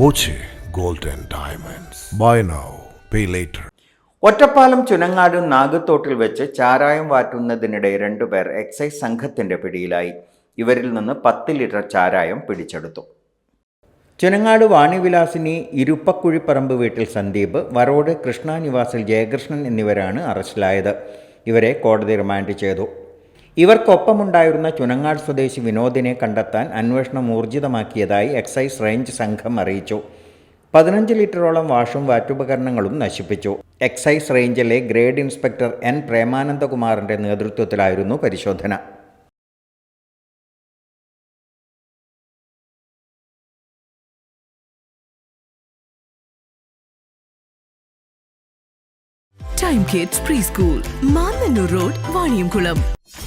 Boche gold diamonds. Buy now pay later. Ottapalam Chunangad നാഗത്തോട്ടിൽ വെച്ച് ചാരായം വാറ്റുന്നതിനിടെ രണ്ടുപേർ എക്സൈസ് സംഘത്തിന്റെ പിടിയിലായി. ഇവരിൽ നിന്ന് പത്ത് ലിറ്റർ ചാരായം പിടിച്ചെടുത്തു. ചുനങ്ങാട് വാണിവിലാസിനി ഇരുപ്പക്കുഴിപ്പറമ്പ് വീട്ടിൽ സന്ദീപ് വരോട് കൃഷ്ണ നിവാസിൽ ജയകൃഷ്ണൻ എന്നിവരാണ് അറസ്റ്റിലായത്. ഇവരെ കോടതി റിമാൻഡ് ചെയ്തു. ഇവർക്കൊപ്പമുണ്ടായിരുന്ന ചുനങ്ങാട് സ്വദേശി വിനോദിനെ കണ്ടെത്താൻ അന്വേഷണം ഊർജിതമാക്കിയതായി എക്സൈസ് റേഞ്ച് സംഘം അറിയിച്ചു. പതിനഞ്ച് ലിറ്ററോളം വാഷും വാറ്റുപകരണങ്ങളും നശിപ്പിച്ചു. എക്സൈസ് റേഞ്ചിലെ ഗ്രേഡ് ഇൻസ്പെക്ടർ എൻ പ്രേമാനന്ദകുമാറിന്റെ നേതൃത്വത്തിലായിരുന്നു പരിശോധന. Time kids pre school Mannannur road Vaniyamkulam